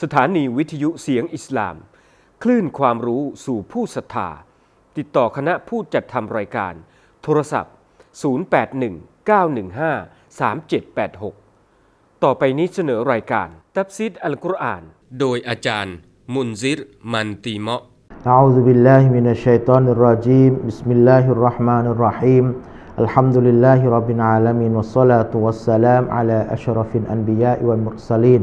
สถานีวิทยุเสียงอิสลาม คลื่นความรู้สู่ผู้ศรัทธา ติดต่อคณะผู้จัดทำรายการ โทรศัพท์ 0819153786 ต่อไปนี้เสนอรายการ ตับซิดอัลกุรอาน โดยอาจารย์ มุนซิร มันตีเมาะ أعوذ بالله من الشيطان الرجيم بسم الله الرحمن الرحيم الحمد لله رب العالمين والصلاة والسلام على أشرف الأنبياء والمرسلين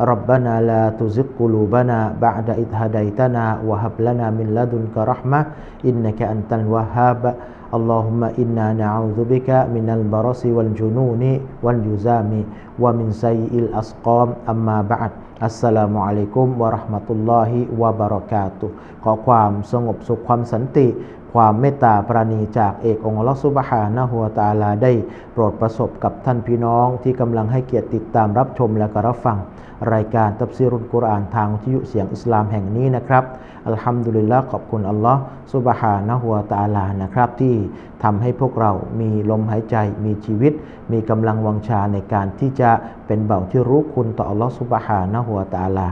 Rabbana la tuzigh qulubana ba'da idh hadaitana wa lana min ladunka rahmah innaka antal wahhab. Allahumma inna na'udzubika minal barasi wal jununi wal juzami wa min sayyi'il asqam amma ba'd. อัสสลามุอะลัยกุมวะราะห์มะตุลลอฮิวะบะเราะกาตุขอความสงบสุขความสันติ ความเมตตาปราณีจากเอกองค์อัลลอฮฺซุบฮานะฮูวตะอาลาได้โปรดประสบกับท่านพี่น้องที่กำลังให้เกียรติติดตามรับชมและก็รับฟัง รายการตับซีรุลกุรอานทางวิทยุเสียงอิสลามแห่งนี้นะครับอัลฮัมดุลิลละขอบคุณอัลลอฮ์ซุบฮานะฮูวตะอาลานะครับ ที่ทำให้พวกเรามีลมหายใจมีชีวิต มีกำลังวังชาในการที่จะเป็นเบ่าที่รู้คุณต่ออัลลอฮ์ซุบฮานะฮูวตะอาลา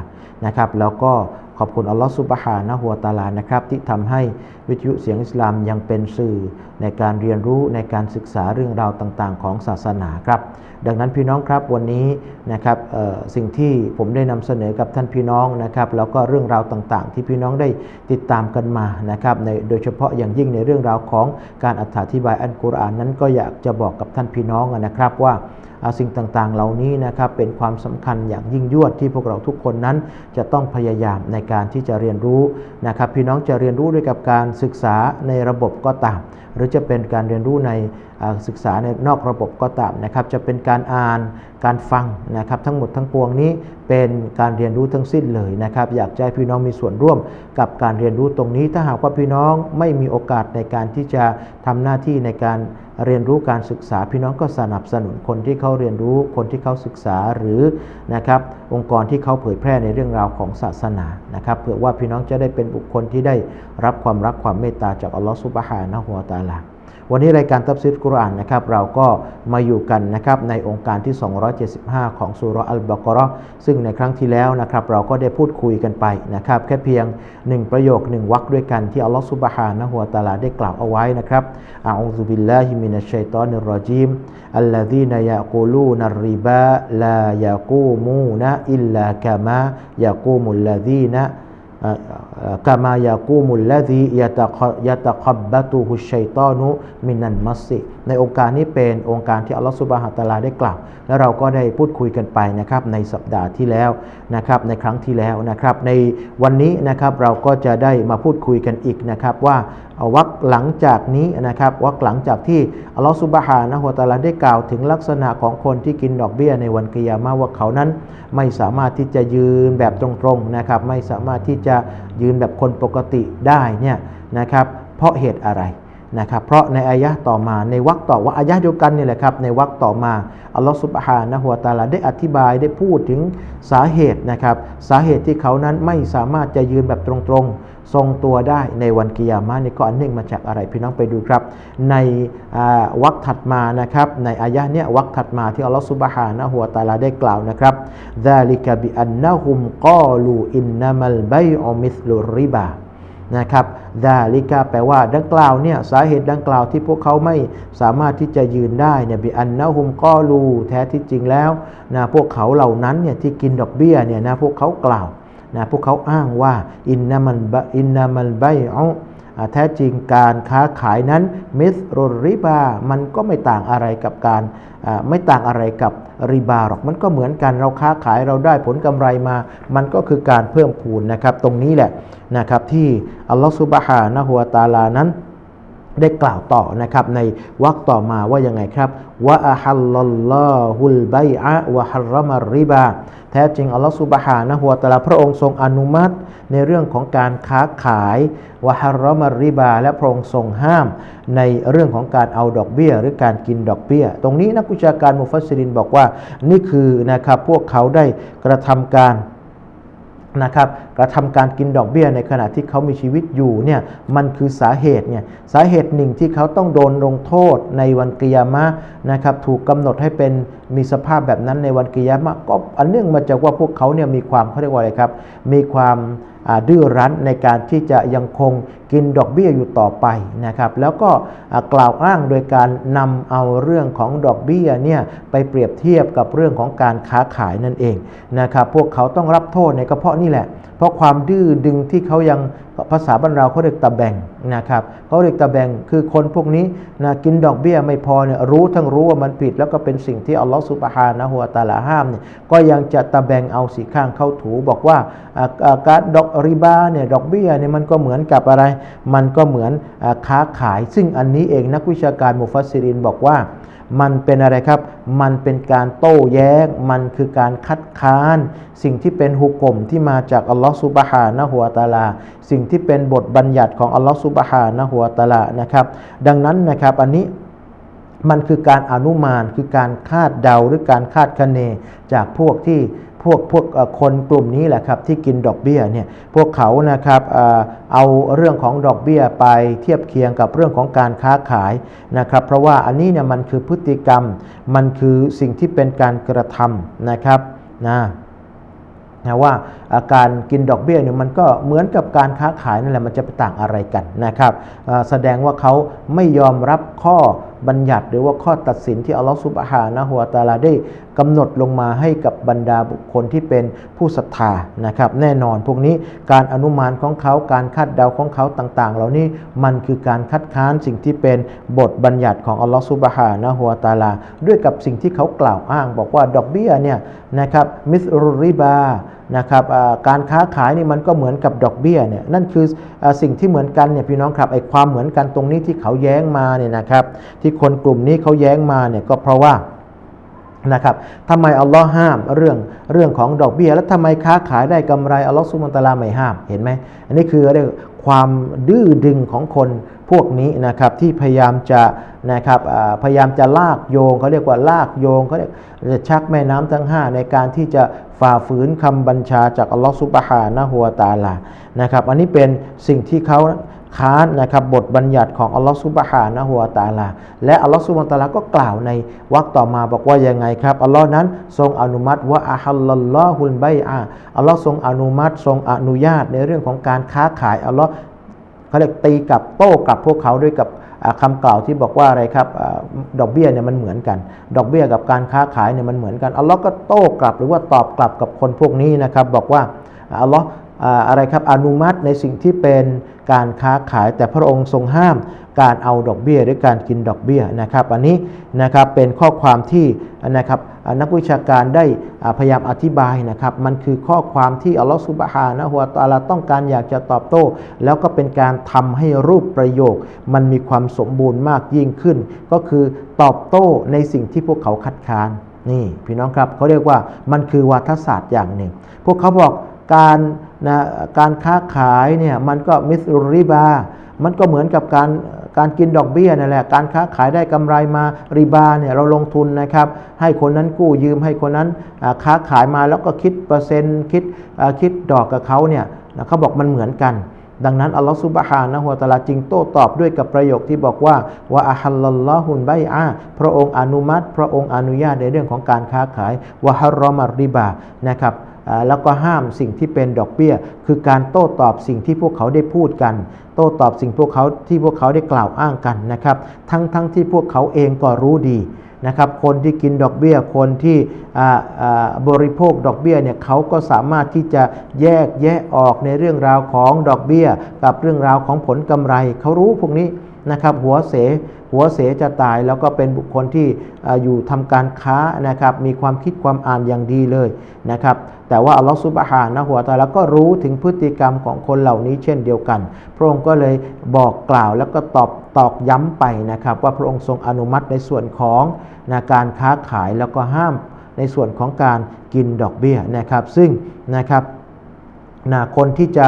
นะครับแล้วก็ขอบคุณอัลลอฮ์ซุบฮานะฮูวตาลานะครับที่ทำให้วิทยุเสียงอิสลามยังเป็นสื่อในการเรียนรู้ในการศึกษาเรื่องราวต่างๆ ของศาสนาครับดังนั้นพี่น้องครับวันนี้นะครับสิ่งที่ผมได้นำเสนอกับท่านพี่น้องนะครับแล้วก็เรื่องราวต่างๆ ที่พี่น้องได้ติดตามกันมานะครับในโดยเฉพาะอย่างยิ่งในเรื่องราวของการอธิบายอัลกุรอานนั้นก็อยากจะบอกกับท่านพี่น้องนะครับว่า สิ่งต่างๆ เหล่านี้นะครับเป็นความสำคัญอย่างยิ่งยวดที่พวกเราทุกคนนั้นจะต้องพยายามในการที่จะเรียนรู้นะครับพี่น้องจะเรียนรู้ด้วยกับการศึกษาในระบบก็ตาม หรือจะเป็นการเรียนรู้ในศึกษาในนอกระบบก็ตามนะครับจะเป็นการอ่านการฟังนะครับทั้งหมดทั้งปวงนี้เป็นการเรียนรู้ทั้งสิ้นเลยนะครับอยากให้พี่น้องมีส่วนร่วมกับการเรียนรู้ตรงนี้ ถ้าหากว่าพี่น้องไม่มีโอกาสในการที่จะทำหน้าที่ในการ เรียนรู้การศึกษาพี่น้องก็สนับสนุนคนที่เขาเรียนรู้คนที่เขาศึกษาหรือนะครับองค์กรที่เขาเผยแพร่ในเรื่องราวของศาสนานะครับเพื่อว่าพี่น้องจะได้เป็นบุคคลที่ได้รับความรักความเมตตาจากอัลลอฮฺสุบฮานะฮูวะตาลา วันนี้รายการตับซิดกุรอานนะครับเราก็มาอยู่กันนะครับในองค์การที่ 275 ของสุรอัลบากรอซึ่งในครั้งที่แล้วนะครับเราก็ได้พูดคุยกันไปนะครับแค่เพียง 1 ประโยค 1วรรคด้วยกันที่อัลลอฮฺซุบฮานะฮูวะตาลาได้กล่าวเอาไว้นะครับอาอูซุบิลลาฮิมินัชชัยตอนิรรจีมอัลลซีนยะกูลูนัรริบาลายะกูมูนะอิลลากามายะกูมุลลซีนะ กามายากูมุลลซียะตะยะตะคับบะตุฮุชัยตอนุมินันมัสซิในองค์การนี้เป็นองค์การที่อัลลอฮฺสุบฮฺตาลาได้กล่าว และเราก็ได้พูดคุยกันไปนะครับในสัปดาห์ที่แล้วนะครับในครั้งที่แล้วนะครับในวันนี้นะครับเราก็จะได้มาพูดคุยกันอีกนะครับว่า วักหลังจากนี้นะครับวักหลังจากที่อัลลอฮฺสุบฮานะฮุตาลาได้กล่าวถึงลักษณะของคนที่กินดอกเบี้ยในวันกิยามะว่าเขานั้นไม่สามารถที่จะยืนแบบตรงๆนะครับไม่สามารถที่จะยืนแบบคนปกติได้เนี่ยนะครับเพราะเหตุอะไรนะครับเพราะในอายะต่อมาในวรรคต่อว่าอายะเดียวกันนี่แหละครับในวรรคต่อมาอัลลอฮฺสุบฮานะฮุวาตาลาได้อธิบายได้พูดถึงสาเหตุนะครับสาเหตุที่เขานั้นไม่สามารถจะยืนแบบตรงๆ ทรงตัวได้ในวันกิยามะนี่ก็อันเนื่องมาจากอะไรพี่น้องไปดูครับ ในวักถัดมานะครับในอายะเนี้ยวักถัดมาที่อัลลอฮฺสุบฮานะหัวตาลาได้กล่าวนะครับดาลิกะบิอันนะฮุมกอลูอินนามัลไบอมิสลุริบานะครับดาลิกาแปลว่าดังกล่าวเนี่ยสาเหตุดังกล่าวที่พวกเขาไม่สามารถที่จะยืนได้เนี่ยบิอันนะฮุมกอลูแท้ที่จริงแล้วนะพวกเขาเหล่านั้นเนี่ยที่กินดอกเบี้ยเนี่ยนะพวกเขากล่าว นะพวกเขาอ้างว่าอินนามันอินนามันไบเอาแท้จริงการค้าขายนั้นมิสรริบา มันก็ไม่ต่างอะไรกับการไม่ต่างอะไรกับริบาหรอกมันก็เหมือนกันเราค้าขายเราได้ผลกำไรมา มันก็คือการเพิ่มพูนนะครับ ตรงนี้แหละนะครับที่อัลลอฮฺสุบฮานะฮุวตาลานั้นได้กล่าวต่อนะครับในวรรคต่อมาว่ายังไงครับวะอะฮัลลัลลอฮุลบอะวะฮัรมัรริบา ท้จริงอัลลอฮฺสุบฮานะฮัวตะอาลาพระองค์ทรงอนุมัติ ในเรื่องของการค้าขายวะฮารรมัรริบา และพระองค์ทรงห้าม ในเรื่องของการเอาดอกเบี้ย หรือการกินดอกเบี้ย ตรงนี้นักวิชาการมุฟัสซิลินบอกว่านี่คือนะครับพวกเขาได้กระทำการ นะครับกระทำการกินดอกเบี้ยในขณะที่เขามีชีวิตอยู่เนี่ยมันคือสาเหตุเนี่ยสาเหตุหนึ่งที่เขาต้องโดนลงโทษในวันกิยามะนะครับถูกกำหนดให้เป็นมีสภาพแบบนั้นในวันกิยามะก็อันเนื่องมาจากว่าพวกเขาเนี่ยมีความเขาเรียกว่าอะไรครับ มีความ ดื้อรั้นในการที่จะยังคงกินดอกเบี้ยอยู่ต่อไปนะครับแล้วก็กล่าวอ้างโดยการนำเอาเรื่องของดอกเบี้ยเนี่ยไปเปรียบเทียบกับเรื่องของการค้าขายนั่นเองนะครับพวกเขาต้องรับโทษในกระเพาะนี่แหละ เพราะความดื้อดึงที่เขายัง ภาษาบ้านเราเขาเรียกตะแบงนะครับเขาเรียกตะแบงคือคนพวกนี้นะกินดอกเบี้ยไม่พอเนี่ยรู้ทั้งรู้ว่ามันผิด แล้วก็เป็นสิ่งที่อัลลอฮฺสุบฮานะฮูวะตาลาห้ามเนี่ยก็ยังจะตะแบงเอาสีข้างเข้าถูบอกว่าการดอกริบาเนี่ยดอกเบี้ยเนี่ยมันก็เหมือนกับอะไร มันก็เหมือนอค้าขาย ซึ่งอันนี้เองนักวิชาการมุฟัสซิรินบอกว่า มันเป็นอะไรครับ มันเป็นการโต้แย้ง มันคือการคัดค้าน สิ่งที่เป็นหุกกลมที่มาจากอัลลอฮฺซุบฮานะฮุวาตะอาลา สิ่งที่เป็นบทบัญญัติของอัลลอฮฺซุบฮานะฮุวาตะอาลานะครับ ดังนั้นนะครับอันนี้มันคือการอนุมานคือการคาดเดาหรือการคาดคะเนจากพวกที่ พวกพวกคนกลุ่มนี้แหละครับที่กินดอกเบี้ยเนี่ยพวกเขานะครับเอาเรื่องของดอกเบี้ยไปเทียบเคียงกับเรื่องของการค้าขายนะครับ เพราะว่าอันนี้เนี่ยมันคือพฤติกรรม มันคือสิ่งที่เป็นการกระทำนะครับนะนะว่าอาการกินดอกเบี้ยเนี่ยมันก็เหมือนกับการค้าขายนั่นแหละมันจะไปต่างอะไรกันนะครับแสดงว่าเขาไม่ยอมรับข้อบัญญัติหรือว่าข้อตัดสินที่อัลลอฮฺซุบฮานะฮุวาตาลาได้กำหนดลงมาให้กับบรรดาบุคคลที่เป็นผู้ศรัทธานะครับแน่นอนพวกนี้การอนุมานของเขาการคาดเดาของเขาต่าง ๆ เหล่านี้มันคือการคัดค้านสิ่งที่เป็นบทบัญญัติของอัลลอฮฺซุบฮานะฮุวาตาลาด้วยกับสิ่งที่เขากล่าวอ้าง บอกว่าดอกเบี้ยเนี่ยนะครับมิสรุริบา นะครับการค้าขายนี่มันก็เหมือนกับดอกเบี้ยเนี่ยนั่นคืออสิ่งที่เหมือนกันเนี่ยพี่น้องครับไอ้ความเหมือนกันตรงนี้ที่เขาแย้งมาเนี่ยนะครับ ที่คนกลุ่มนี้เขาแย้งมาเนี่ยก็เพราะว่านะครับทำไมอัลลอฮ์ห้ามเรื่องเรื่องของดอกเบี้ย แล้วทำไมค้าขายได้กำไรอัลลอฮ์สุบานตะลาไม่ห้ามเห็นไหมอันนี้คือเรียก ความดื้อดึงของคนพวกนี้นะครับที่พยายามจะนะครับพยายามจะลากโยงเขาเรียกว่าลากโยงเขาเรียกจะชักแม่น้ำทั้ง 5 ในการที่จะฝ่าฝืนคำบัญชาจากอัลลอฮฺซุบฮานะฮัวตาลานะครับอันนี้เป็นสิ่งที่เขา ค้านนะครับบทบัญญัติของอัลลอฮฺซุบฮานะฮุวตาลา และอัลลอฮฺซุบฮานะฮูวะตาลาก็กล่าวในวรรคต่อมาบอกว่ายังไงครับอัลลอฮ์นั้นทรงอนุมัติว่าอะฮัลลัลลอฮุลไบอาอัลลอฮ์ทรงอนุมัติทรงอนุญาตในเรื่องของการค้าขายอัลลอฮ์เขาเรียกตีกับโต้กลับพวกเขาด้วยกับอ่าคำกล่าวที่บอกว่าอะไรครับอดอกเบี้ยเนี่ยมันเหมือนกัน ดอกเบี้ยกับการค้าขายเนี่ยมันเหมือนกันอัลลอฮ์ก็โต้กลับหรือว่าตอบกลับกับคนพวกนี้นะครับบอกว่าอัลลอฮ์อะไรครับอนุมัติในสิ่งที่เป็น การค้าขายแต่พระองค์ทรงห้ามการเอาดอกเบี้ยหรือการกินดอกเบี้ยนะครับ อันนี้นะครับเป็นข้อความที่นะครับนักวิชาการได้พยายามอธิบายนะครับ มันคือข้อความที่อัลลอฮฺสุบฮานะฮุวาตาลาต้องการอยากจะตอบโต้ แล้วก็เป็นการทำให้รูปประโยค มันมีความสมบูรณ์มากยิ่งขึ้น ก็คือตอบโต้ในสิ่งที่พวกเขาคัดค้านนี่พี่น้องครับเขาเรียกว่ามันคือวาทศาสตร์อย่างหนึ่ง พวกเขาบอก การนะการค้าขายเนี่ยมันก็มิสรุริบา มันก็เหมือนกับการการกินดอกเบี้ยนั่นแหละ การค้าขายได้กำไรมาริบาเนี่ยเราลงทุนนะครับ ให้คนนั้นกู้ยืมให้คนนั้นค้าขายมาแล้วก็คิดเปอร์เซ็นต์คิดคิดดอกกับเขาเนี่ยเขาบอกมันเหมือนกัน ดังนั้นอัลลอฮฺซุบฮานะฮุวตะอาลาจึงโต้ตอบด้วยกับประโยคที่บอกว่าว่าอะฮัลลัลลอฮุนไบอาพระองค์อนุมัติ พระองค์อนุญาตในเรื่องของการค้าขายวะฮัรรอมัรริบานะครับแล้วก็ห้ามสิ่งที่เป็นดอกเบี้ย คือการโต้ตอบสิ่งที่พวกเขาได้พูดกัน โต้ตอบสิ่งพวกเขาที่พวกเขาได้กล่าวอ้างกันนะครับ ทั้งทั้งที่พวกเขาเองก็รู้ดี นะครับคนที่กินดอกเบี้ย คนที่บริโภคดอกเบี้ยเนี่ยเขาก็สามารถที่จะแยกแยะออกในเรื่องราวของดอกเบี้ย กับเรื่องราวของผลกำไรเขารู้พวกนี้นะครับหัวเส หัวเสจะตายแล้วก็เป็นบุคคลที่อยู่ทำการค้านะครับมีความคิดความอ่านอย่างดีเลยนะครับแต่ว่าอัลลอฮฺซุบฮานะหัวตะอาลาก็รู้ถึงพฤติกรรมของคนเหล่านี้เช่นเดียวกัน พระองค์ก็เลยบอกกล่าวแล้วก็ตอบตอกย้ำไปนะครับ ว่าพระองค์ทรงอนุมัติในส่วนของนะการค้าขายแล้วก็ห้ามในส่วนของการกินดอกเบี้ยนะครับ ซึ่งนะครับนะคนที่จะ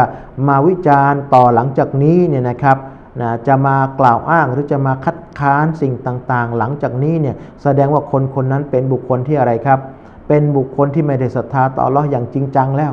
มาวิจารณ์ต่อหลังจากนี้เนี่ยนะครับ นะจะมากล่าวอ้างหรือจะมาคัดค้านสิ่งต่างๆ หลังจากนี้เนี่ยแสดงว่าคนคนนั้นเป็นบุคคลที่อะไรครับ เป็นบุคคลที่ไม่ได้ศรัทธาต่ออัลเลาอย่างจริงจังแล้ว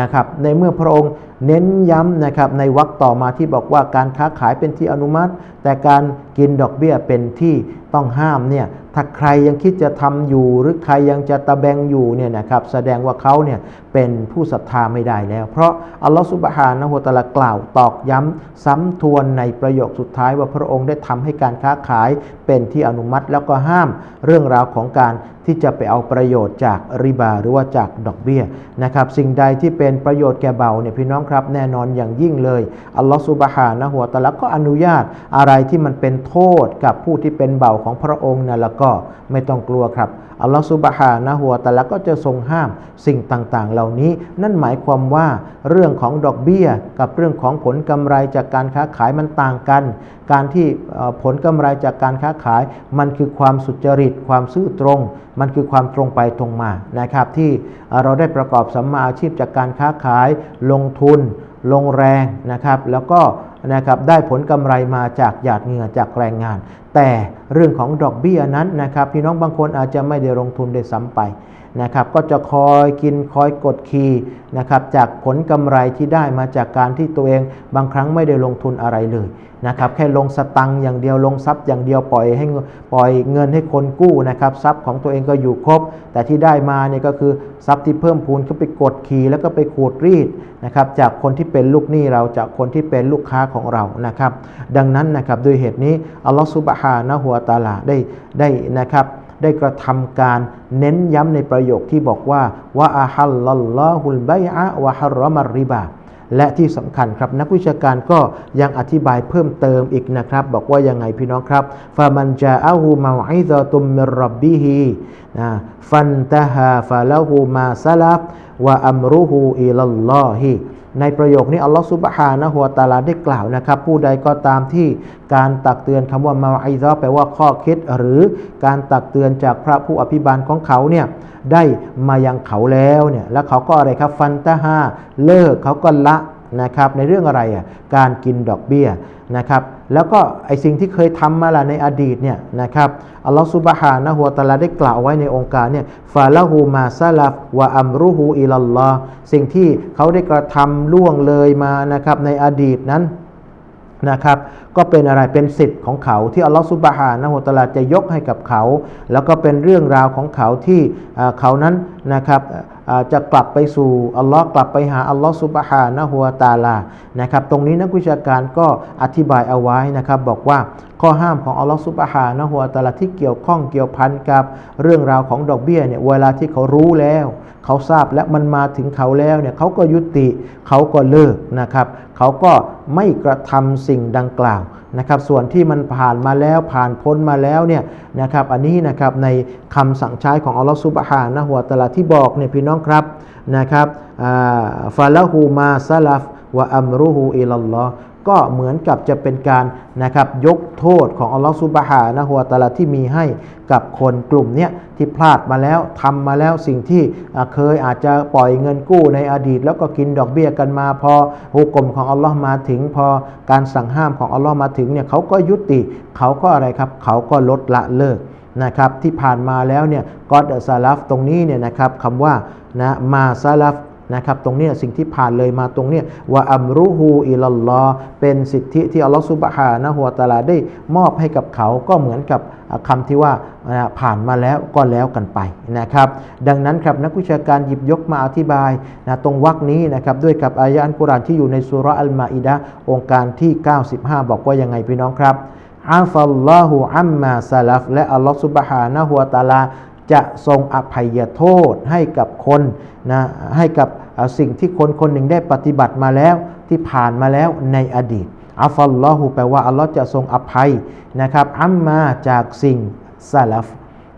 นะครับในเมื่อพระองค์เน้นย้ำนะครับในวรรคต่อมาที่บอกว่าการค้าขายเป็นที่อนุมัติ แต่การกินดอกเบี้ยเป็นที่ต้องห้ามเนี่ย ถ้าใครยังคิดจะทำอยู่ หรือใครยังจะตะแบงอยู่เนี่ยนะครับแสดงว่าเขาเนี่ยเป็นผู้ศรัทธาไม่ได้แล้ว เพราะอัลลอฮฺสุบฮานะฮูวตะลากล่าวตอกย้ำซ้ำทวนในประโยคสุดท้ายว่าพระองค์ได้ทำให้การค้าขายเป็นที่อนุมัติแล้วก็ห้ามเรื่องราวของการที่จะไปเอาประโยชน์จากริบาหรือว่าจากดอกเบี้ยนะครับสิ่งใดที่เป็นประโยชน์แก่เบาเนี่ยพี่น้องครับแน่นอนอย่างยิ่งเลยอัลลอฮฺสุบฮานะฮูวตะลาก็อนุญาตอะไรที่มันเป็นโทษกับผู้ที่เป็นเบาของพระองค์นะแล้วกไม่ต้องกลัวครับอัลลอฮฺสุบฮานะฮูวะตะอาลาก็จะทรงห้ามสิ่งต่างๆ เหล่านี้ นั่นหมายความว่าเรื่องของดอกเบี้ยกับเรื่องของผลกำไรจากการค้าขายมันต่างกัน การที่ผลกำไรจากการค้าขาย มันคือความสุจริต ความซื่อตรง มันคือความตรงไปตรงมานะครับ ที่เราได้ประกอบสัมมาอาชีพจากการค้าขาย ลงทุน ลงแรงนะครับ แล้วก็ นะครับได้ผลกำไรมาจากหยาดเหงื่อจากแรงงาน แต่เรื่องของดอกเบี้ยนั้นนะครับพี่น้องบางคนอาจจะไม่ได้ลงทุนได้ซ้ำไป นะครับก็จะคอยกินคอยกดขี่นะครับจากผลกำไรที่ได้มาจากการที่ตัวเองบางครั้งไม่ได้ลงทุนอะไรเลยนะครับแค่ลงสตังค์อย่างเดียวลงทรัพย์อย่างเดียวปล่อยให้ปล่อยเงินให้คนกู้นะครับทรัพย์ของตัวเองก็อยู่ครบ แต่ที่ได้มาเนี่ยก็คือทรัพย์ที่เพิ่มพูนก็ไปกดขี่แล้วก็ไปขูดรีดนะครับจากคนที่เป็นลูกหนี้เราจากคนที่เป็นลูกค้าของเรานะครับ ดังนั้นนะครับด้วยเหตุนี้อัลลอฮฺซุบฮานะฮุวตาลาได้ได้นะครับ ได้กระทำการเน้นย้ำในประโยคที่บอกว่าว่าอาฮัลลัลลอฮุลบัยอะวะฮัรอมัรริบาและที่สำคัญครับนักวิชาการก็ยังอธิบายเพิ่มเติมอีกนะครับ บอกว่ายังไงพี่น้องครับฟามันจาอาหูมาอิซาตุมมิรับบิฮีนะฟันตะฮาฟาละหูมาซาลับวะอัมรุหูอิลลอฮิ ในประโยคนี้อัลลอฮฺซุบฮานะฮัวตาลาได้กล่าวนะครับ ผู้ใดก็ตามที่การตักเตือนคำว่ามาอิซาแปลว่าข้อคิด หรือการตักเตือนจากพระผู้อภิบาลของเขาเนี่ยได้มายังเขาแล้วเนี่ยแล้วเขาก็อะไรครับฟันตะฮาเลิกเขาก็ละนะครับในเรื่องอะไรอะการกินดอกเบี้ย นะครับแล้วก็ไอสิ่งที่เคยทำมาละในอดีตเนี่ยนะครับอัลลอฮฺซุบฮานะฮุวาตาลาได้กล่าวไว้ในองค์การเนี่ยฟาละหูมาซาลาฟวะอัมรุหูอิลลลอสิ่งที่เขาได้กระทำล่วงเลยมานะครับในอดีตนั้น นะครับ ก็เป็นอะไรเป็นสิทธิ์ของเขาที่อัลลอฮฺซุบฮานะฮุตาลาจะยกให้กับเขา แล้วก็เป็นเรื่องราวของเขาที่เขานั้นนะครับจะกลับไปสู่อัลลอฮ์กลับไปหาอัลลอฮ์ซุบฮานะฮุวตาลานะครับตรงนี้นักวิชาการก็อธิบายเอาไว้นะครับบอกว่าข้อห้ามของอัลลอฮ์ซุบฮานะฮุวตาลาที่เกี่ยวข้องเกี่ยวพันกับเรื่องราวของดอกเบี้ยเนี่ยเวลาที่เขารู้แล้ว เขาทราบและมันมาถึงเขาแล้วเนี่ยเขาก็ยุติเขาก็เลิกนะครับเขาก็ ไม่กระทำสิ่งดังกล่าวนะครับ ส่วนที่มันผ่านมาแล้วผ่านพ้นมาแล้วเนี่ยนะครับ อันนี้นะครับในคำสั่งใช้ของอัลลอฮฺสุบฮานะฮุวาตะลาที่บอกเนี่ยพี่น้องครับนะครับฟาละหูมาซาลัฟวะอัมรุฮูอิลลอฮ์ ก็เหมือนกับจะเป็นการนะครับยกโทษของอัลลอฮฺซุบฮานะฮุวาตะอาลาที่มีให้กับคนกลุ่มนี้ที่พลาดมาแล้วทำมาแล้วสิ่งที่เคยอาจจะปล่อยเงินกู้ในอดีต แล้วก็กินดอกเบี้ยกันมา พอฮุกกลมของอัลลอฮ์มาถึง พอการสั่งห้ามของอัลลอฮ์มาถึงเนี่ยเขาก็ยุติเขาก็อะไรครับ เขาก็ลดละเลิกนะครับที่ผ่านมาแล้วเนี่ยกอดซาลัฟตรงนี้เนี่ยนะครับคำว่านะมาซาลัฟ นะครับตรงนี้สิ่งที่ผ่านเลยมาตรงนี้ว่าอัมรุฮูอิลลอฮ์เป็นสิทธิที่อัลลอฮ์ซุบฮานะฮุวาตะอาลาได้มอบให้กับเขาก็เหมือนกับอ่าคำที่ว่าผ่านมาแล้วก็แล้วกันไปนะครับ ดังนั้นครับนักวิชาการหยิบยกมาอธิบายนะตรงวรรคนี้นะครับด้วยกับอายะอันกุรานที่อยู่ในสุราอัลมาอิดะองค์การที่ 95 บอกว่ายังไงพี่น้องครับอาฟัลลอฮุอัมมาซาลฟและอัลลอฮ์ซุบฮานะฮุวาตะอาลาจะทรงอภัยโทษให้กับคนนะให้กับ สิ่งที่คนคนหนึ่งได้ปฏิบัติมาแล้วที่ผ่านมาแล้วในอดีตอัฟลลอฮุแปลว่าอัลลอฮ์จะทรงอภัยนะครับอัมมาจากสิ่งซาลฟ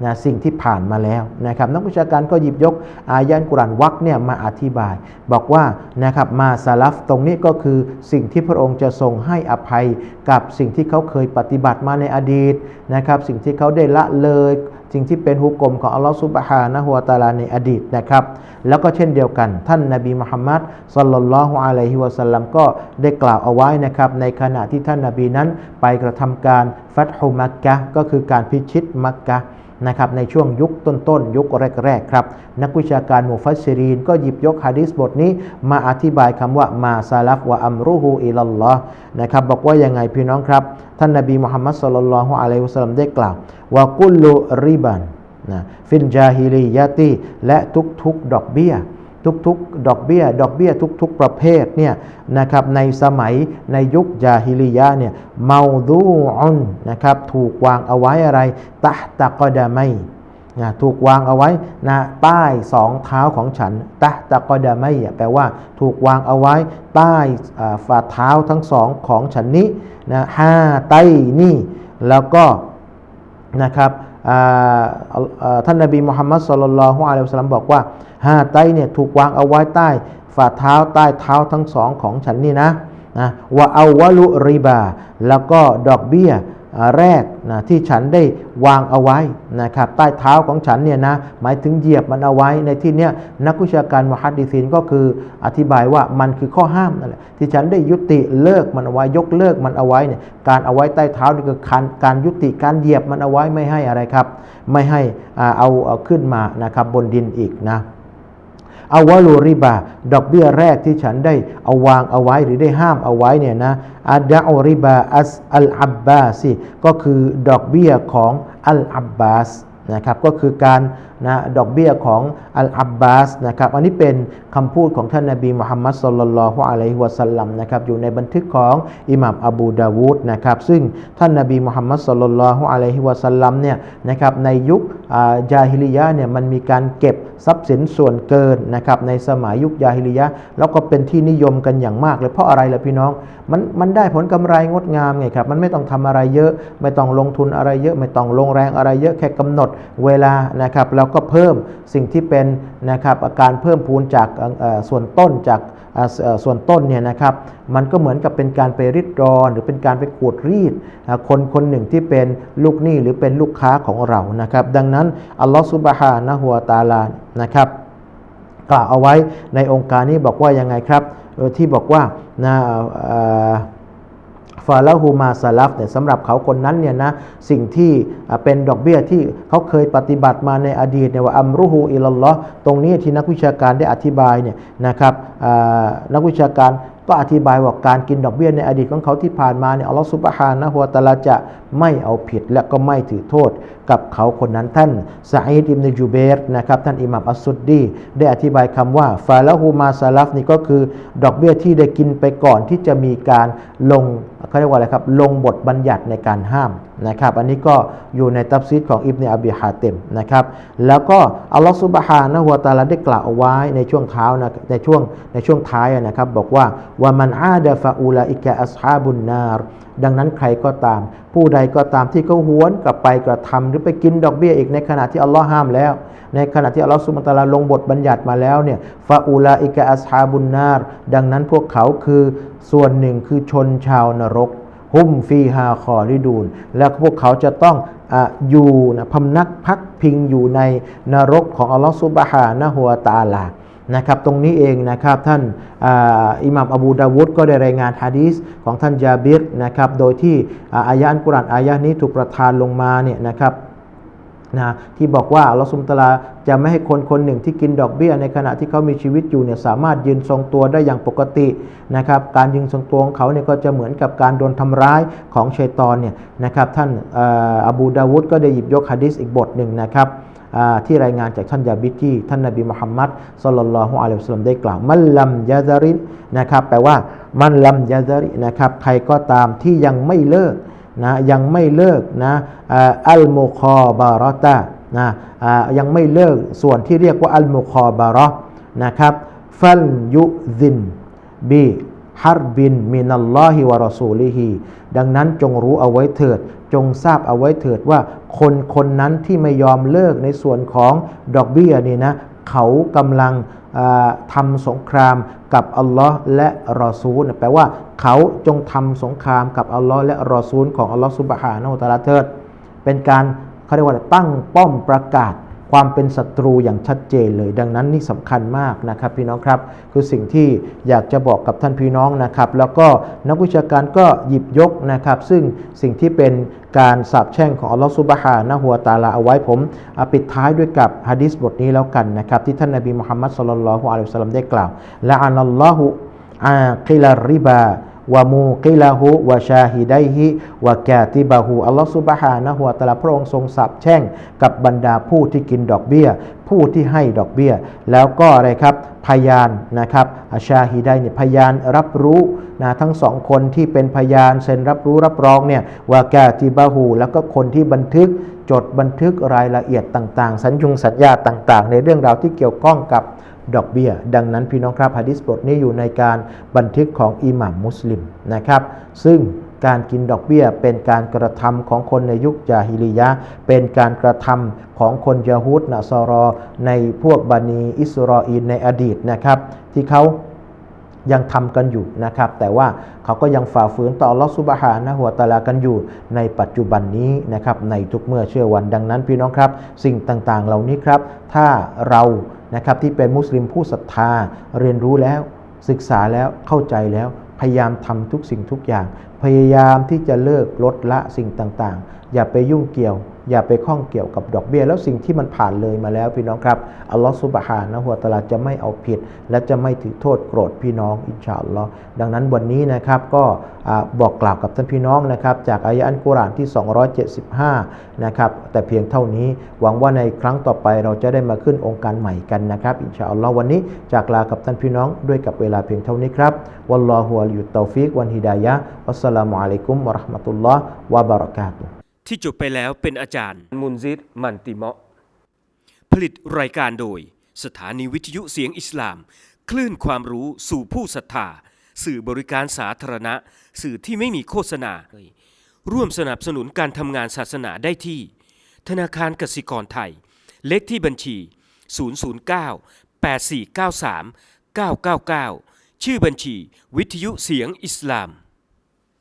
นะสิ่งที่ผ่านมาแล้วนะครับนักวิชาการก็หยิบยกอายะห์กุรอานวักเนี่ยมาอธิบาย บอกว่านะครับมาซาลฟตรงนี้ก็คือสิ่งที่พระองค์จะทรงให้อภัยกับสิ่งที่เขาเคยปฏิบัติมาในอดีตนะครับสิ่งที่เขาได้ละเลย สิ่งที่เป็นหุกกลมของอัลลอฮฺซุบฮานะฮุวาตาลาในอดีตนะครับ แล้วก็เช่นเดียวกัน ท่านนบีมุฮัมมัดสัลลัลลอฮุอะลัยฮิวะสัลลัมก็ได้กล่าวเอาไว้นะครับ ในขณะที่ท่านนบีนั้นไปกระทำการฟัตฮุมักกะก็คือการพิชิตมักกะ นะครับในช่วงยุคต้นๆ ยุคแรก ๆ ครับ นักวิชาการมุฟัสซิรีนก็หยิบยกฮะดิษบทนี้ มาอธิบายคำว่ามาซาลัฟวะอัมรุฮูอิลลอฮ์นะครับบอกว่ายังไงพี่น้องครับ ท่านนบีมุฮัมมัดสุลลัลฮุอะลัยฮิวสัลลัมได้กล่าวว่ากุลลุริบันนะฟินจาฮิลียาตีและทุกๆ ดอกเบี้ย ทุกๆ ดอกเบี้ย ดอกเบี้ยทุก ๆ ประเภทเนี่ยนะครับในสมัยในยุคจาฮิลียะเนี่ยเมาดูอุนนะครับถูกวางเอาไว้อะไรตะตะกอดาไมนะถูกวางเอาไว้นะใต้สองเท้าของฉันตะตะกอดาไม่แปลว่าถูกวางเอาไว้ใต้ฝ่าเท้าทั้งสองของฉันนี้นะห้าไตนี่แล้วก็นะครับ ท่านนบีมุฮัมมัดสุลลัลฮุอะลัยฮิสัลลัมบอกว่าฮาไตเนี่ยถูกวางเอาไว้ใต้ฝ่าเท้าใต้เท้าทั้งสองของฉันนี่นะนะว่าเอาวะลุริบา แล้วก็ดอกเบี้ย แรกนะที่ฉันได้วางเอาไว้นะครับใต้เท้าของฉันเนี่ยนะหมายถึงเหยียบมันเอาไว้ในที่เนี้ยนักวิชาการมุฮัดดิซีนก็คืออธิบายว่ามันคือข้อห้ามนั่นแหละที่ฉันได้ยุติเลิกมันเอาไว้ยกเลิกมันเอาไว้เนี่ยการเอาไว้ใต้เท้านี่คือการการยุติการเหยียบมันเอาไว้ไม่ให้อะไรครับ ไม่ให้เอาเอาขึ้นมานะครับบนดินอีกนะ อาวลูริบา ดอกเบี้ยแรกที่ฉันได้เอาวางเอาไว้หรือได้ห้ามเอาไว้เนี่ยนะอาดะอริบาอัสอัลอับบาสิก็คือดอกเบี้ยของอัลอับบาสนะครับก็คือการนะดอกเบี้ยของอัลอับบาสนะครับอันนี้เป็นคำพูดของท่านนบีมุฮัมมัดสุลลัลฮุอะลัยฮิวะสัลลัมนะครับอยู่ในบันทึกของอิหม่ามอบูดาวูดนะครับซึ่งท่านนบีมุฮัมมัดสุลลัลฮุอะลัยฮิวะสัลลัมเนี่ยนะครับในยุคอ่าจาฮิลิยะเนี่ยมันมีการเก็บทรัพย์สินส่วนเกินนะครับในสมัยยุคยาฮิลิยะแล้วก็เป็นที่นิยมกันอย่างมากเลยเพราะอะไรล่ะพี่น้องมันมันได้ผลกำไรงดงามไงครับมันไม่ต้องทำอะไรเยอะ ไม่ต้องลงทุนอะไรเยอะ ไม่ต้องลงแรงอะไรเยอะแค่กำหนดเวลานะครับแล้วก็เพิ่มสิ่งที่เป็นนะครับอาการเพิ่มพูนจากส่วนต้นจากส่วนต้นเนี่ยนะครับมันก็เหมือนกับเป็นการไปริดรอน หรือเป็นการไปขูดรีดคนคนหนึ่งที่เป็นลูกหนี้หรือเป็นลูกค้าของเรานะครับ ดังนั้นอัลลอฮฺซุบฮานะฮุวาตาลานะครับ กล่าวเอาไว้ในองค์การนี้บอกว่ายังไงครับที่บอกว่านะ ฟาลาฮูมาซาลัฟเนี่ยสำหรับเขาคนนั้นเนี่ยนะสิ่งที่เป็นดอกเบี้ยที่เขาเคยปฏิบัติมาในอดีตเนี่ยว่าอัมรุฮูอิลลอห์ตรงนี้ที่นักวิชาการได้อธิบายเนี่ยนะครับนักวิชาการก็อธิบายว่าการกินดอกเบี้ยในอดีตของเขาที่ผ่านมาเนี่ยอัลลอฮฺสุบฮานะฮุวาตะอาลาจะ ไม่เอาผิดและก็ไม่ถือโทษกับเขาคนนั้นท่านซาอิดอิบนจูเบรนะครับท่านอิหม่ามอัสซุดดีได้อธิบายคำว่าฟาละฮูมาซาลัฟนี่ก็คือดอกเบี้ยที่ได้กินไปก่อนที่จะมีการลงเขาเรียกว่าอะไรครับลงบทบัญญัติในการห้ามนะครับอันนี้ก็อยู่ในตัฟซีดของอิบเนอบีฮาเต็มนะครับแล้วก็อัลลอฮฺซุบฮานะฮุวาตาลาได้กล่าวเอาไว้ในช่วงเท้านะในช่วงในช่วงท้ายนะครับบอกว่าว่ามันอาดะฟาอูลาอิกะอัสฮาบุนนารดังนั้นใครก็ตาม ผู้ใดก็ตามที่เขาหวนกลับไปกระทำหรือไปกินดอกเบี้ยอีกในขณะที่อัลลอฮ์ห้ามแล้ว ในขณะที่อัลลอฮ์สุบานตะอาลาลงบทบัญญัติมาแล้วเนี่ยฟาอูลาอิกะอัสฮาบุนนารดังนั้นพวกเขาคือส่วนหนึ่งคือชนชาวนรกฮุมฟีฮาคอริดูนแล้วพวกเขาจะต้องอาอยู่นะพำนักพักพิงอยู่ในนรกของอัลลอฮฺซุบฮานะฮุวตาลา นะครับตรงนี้เองนะครับท่านอ,อิหม่ามอบูดาวุดก็ได้รายงานฮะดีษของท่านจาบิรนะครับโดยที่อายะอันกุรอานอายะนี้ถูกประทานลงมาเนี่ยนะครับนะที่บอกว่าอัลลอฮฺซุมตะลาจะไม่ให้คนคนหนึ่งที่กินดอกเบี้ย ในขณะที่เขามีชีวิตอยู่เนี่ยสามารถยืนทรงตัวได้อย่างปกตินะครับการยืนทรงตัวของเขาเนี่ยก็จะเหมือนกับการโดนทำร้ายของชัยตอนเนี่ยนะครับท่านออบูดาวุดก็ได้หยิบยกฮะดิษอีกบทหนึ่งนะครับ ที่รายงานจากท่านยาบิที่ท่านนบีมุฮัมมัดสุลลัลฮุอะลัยฮิวะซัลลัมได้กล่าว มันลัมยาซารินนะครับแปลว่ามันลัมยาซารินะครับใครก็ตามที่ยังไม่เลิกนะยังไม่เลิกนะอัลมุคอบารอตะนะยังไม่เลิกส่วนที่เรียกว่าอัลมุคอบารอนะครับฟัลยุซินบี ฮารบินมินัลลอฮิวะรอซูลิฮิดังนั้นจงรู้เอาไว้เถิด จงทราบเอาไว้เถิดว่า คนคนนั้นที่ไม่ยอมเลิกในส่วนของดอกเบี้ยนี่นะเขากำลังอ่าทำสงครามกับอัลลอฮ์และรอซูลแปลว่าเขาจงทำสงครามกับอัลลอฮ์และรอซูลของอัลลอฮ์ซุบฮานะฮูตะอาลาเถิด เป็นการเขาเรียกว่าตั้งป้อมประกาศ ความเป็นศัตรูอย่างชัดเจนเลย ดังนั้นนี่สำคัญมากนะครับพี่น้องครับ คือสิ่งที่อยากจะบอกกับท่านพี่น้องนะครับ แล้วก็นักวิชาการก็หยิบยกนะครับ ซึ่งสิ่งที่เป็นการสาบแช่งของอัลลอฮฺซุบฮานะฮูวตาลาเอาไว้ผมอะปิดท้ายด้วยกับฮะดิษบทนี้แล้วกันนะครับ ที่ท่านนบีมุฮัมมัดสุลลัลลอฮุอะลัยฮิวะสัลลัมได้กล่าวละอานัลลอฮุอากิลาริบา วะมูกิลาหูวะชาฮิไดฮิวะกติบะฮูอัลลอฮฺซุบฮานะฮูวตะอาลาพระองค์ทรงสาปแช่งกับบรรดาผู้ที่กินดอกเบี้ย ผู้ที่ให้ดอกเบี้ย แล้วก็อะไรครับพยานนะครับอาชาฮิไดเนี่ยพยานรับรู้นะทั้งสองคนที่เป็นพยานเซ็นรับรู้รับรองเนี่ยวากติบะฮูแล้วก็คนที่บันทึกจดบันทึกรายละเอียดต่าง ๆ สัญญงสัญญาต่าง ๆ ในเรื่องราวที่เกี่ยวข้องกับ ดอกเบี้ย ดังนั้นพี่น้องครับฮะดิษบทนี้อยู่ในการบันทึกของอิหม่ามมุสลิมนะครับ ซึ่งการกินดอกเบี้ย เป็นการกระทำของคนในยุคจาฮิลิยะ เป็นการกระทำของคนยะฮูดนะซอรอ ในพวกบันีอิสราเอลในอดีตนะครับ ที่เขายังทำกันอยู่นะครับ แต่ว่าเขาก็ยังฝ่าฝืนต่อลลอฮฺซุบฮานะฮูวตะอาลากันอยู่ในปัจจุบันนี้นะครับในทุกเมื่อเชื่อวันดังนั้นพี่น้องครับ สิ่งต่างๆเหล่านี้ครับ ถ้าเรา นะครับที่เป็นมุสลิมผู้ศรัทธาเรียนรู้แล้ว ศึกษาแล้วเข้าใจแล้วพยายามทำทุกสิ่งทุกอย่าง พยายามที่จะเลิกลดละสิ่งต่างๆ อย่าไปยุ่งเกี่ยว อย่าไปข้องเกี่ยวกับดอกเบี้ย แล้วสิ่งที่มันผ่านเลยมาแล้วพี่น้องครับอัลลอฮฺซุบฮานะฮูวตะลาจะไม่เอาผิด และจะไม่ถือโทษโกรธพี่น้องอินชาอัลลอฮ์ดังนั้นวันนี้นะครับก็บอกกล่าวกับท่านพี่น้องนะครับจากอายะอันกุรานที่ 275 นะครับแต่เพียงเท่านี้หวังว่าในครั้งต่อไปเราจะได้มาขึ้นองค์การใหม่กันนะครับอินชาอัลลอฮ์วันนี้จากลากับท่านพี่น้องด้วยกับเวลาเพียงเท่านี้ครับวัลลอฮุอะลัยฮิตตอฟิกวันฮิดายะฮ์วัสสลามุอะลัยกุมวะราะห์มะตุลลอฮ์วะบะเราะกาตุ ที่จบไปแล้วเป็นอาจารย์ มุนซิดมันติเมาะ ผลิตรายการโดย สถานีวิทยุเสียงอิสลาม คลื่นความรู้สู่ผู้ศรัทธา สื่อบริการสาธารณะ สื่อที่ไม่มีโฆษณา ร่วมสนับสนุนการทำงานศาสนาได้ที่ ธนาคารกสิกรไทย เลขที่บัญชี 009 8493 999 ชื่อบัญชี วิทยุเสียงอิสลาม